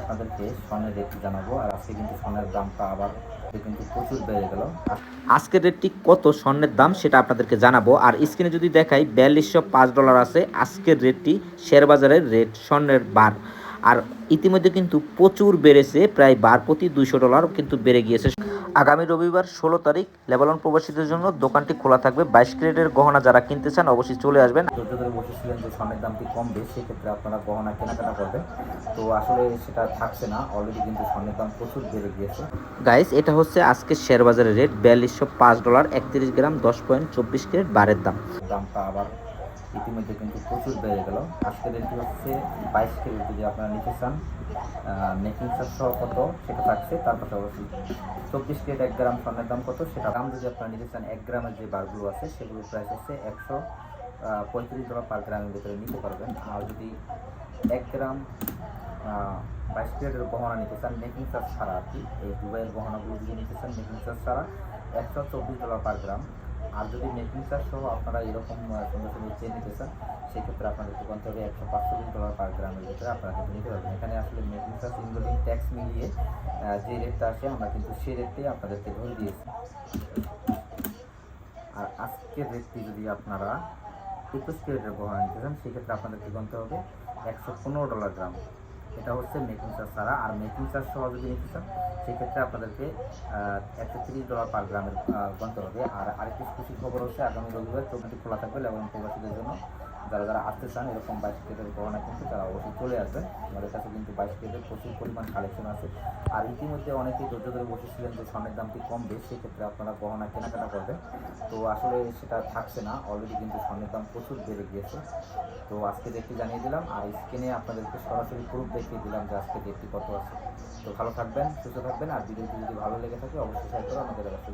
আপনাদেরকে স্বর্ণের রেট জানাব, আর আজকে কিন্তু স্বর্ণের দামটা আবার প্রচুর বেড়ে আজকের রেটটি কত স্বর্ণের দাম সেটা আপনাদেরকে জানাব, আর স্ক্রিনে যদি দেখাই বিয়াল্লিশশো পাঁচ ডলার আছে, আজকের রেটটি শেয়ার বাজারের রেট স্বর্ণের বার। আর ইতিমধ্যে কিন্তু প্রচুর বেড়েছে, প্রায় বার প্রতি দুইশো ডলার কিন্তু বেড়ে গিয়েছে। আগামী রবিবার ষোলো তারিখ লেবানন প্রবাসীদের জন্য দোকানটি খোলা থাকবে। বাইশ ক্যারেটের গহনা যারা কিনতে চান অবশ্যই চলে আসবেন। ধরে বসেছিলেন যে স্বর্ণের দামটি কমবে সেক্ষেত্রে আপনারা গহনা কেনাকাটা করবেন। তো আসলে সেটা থাকছে না অলরেডি কিন্তু স্বর্ণের দাম প্রচুর বেড়ে গিয়েছে। গাইস এটা হচ্ছে আজকে শেয়ার বাজারের রেট বিয়াল্লিশশো পাঁচ ডলার একত্রিশ গ্রাম দশ পয়েন্ট চব্বিশ ক্যারেট বারের দাম। দামটা আবার ইতিমধ্যে কিন্তু প্রচুর বেড়ে গেল। আজকে রেটটি হচ্ছে বাইশ কেজি যদি আপনারা নিতে চান মেকিং চার্জ সহ কত সেটা থাকছে, তার পাশাপাশি চব্বিশ কেজি এক গ্রাম স্বর্ণের দাম কত সেটা দাম যদি আপনারা নিতে চান, এক গ্রামের যে বারগুলো আছে, সেগুলোর প্রাইস হচ্ছে একশো পঁয়ত্রিশ ডলার পার গ্রামের ভিতরে নিতে পারবেন। আর যদি এক গ্রাম বাইশ ক্যারেটের গহনা নিতে চান মেকিং চার্জ ছাড়া আর কি, এই দুবাইয়ের গহনাগুলো যদি নিতে চান মেকিং চার্জ ছাড়া একশো চব্বিশ ডলার পার গ্রাম আর যদি মেকিং চার্জ সহ আপনারা এরকম সুন্দর সুন্দর চেন নিতে চান, সেক্ষেত্রে আপনাদের দোকান থেকে একশো পাঁচচল্লিশ ডলার পার গ্রামের ভিতরে আপনারা কিন্তু নিতে পারবেন। এখানে আসলে মেকিং চার্জ ইনক্লুডিং ট্যাক্স মিলিয়ে যে রেটটা আসে, আমরা কিন্তু সেই রেটটাই আপনাদেরকে ধরে দিয়েছি। আর আজকের রেটটি যদি আপনারা একুশ ক্যারেটের গহনা নিতে চান, সেক্ষেত্রে আপনাদেরকে গুনতে হবে? একশো পনেরো ডলার গ্রাম এটা হচ্ছে মেকিং চার্জ ছাড়া। আর মেকিং চার্জ সহ যদি নিতে চান, সেক্ষেত্রে আপনাদেরকে একশো তিরিশ ডলার পার গ্রামের গণতে হবে আর আরেকটি খুশি খবর হচ্ছে, আগামী রবিবার চৌকাটি খোলা থাকবে এবং প্রবাসীদের জন্য। যারা যারা আসতে চান, এরকম বাইশ কেটের গহনা কিন্তু তারা অবশ্যই চলে আসবেন। আমাদের কাছে কিন্তু বাইশ কেটের প্রচুর পরিমাণ কালেকশন আছে। আর ইতিমধ্যে অনেকেই ধৈর্য ধরে বসেছিলেন যে স্বর্ণের দামটি কমবে, সেক্ষেত্রে আপনারা গহনা কেনাকাটা করবেন। তো আসলে সেটা থাকছে না অলরেডি কিন্তু স্বর্ণের দাম প্রচুর বেড়ে গিয়েছে। তো আজকে ডেটটি জানিয়ে দিলাম, আর স্ক্রিনে আপনাদেরকে সরাসরি প্রুফ দেখিয়ে দিলাম যে আজকে ডেটটি কত আছে। তো ভালো থাকবেন, সুস্থ থাকবেন, আর ভিডিওটি যদি ভালো লেগে থাকে, অবশ্যই শেয়ার করে আমাদের কাছে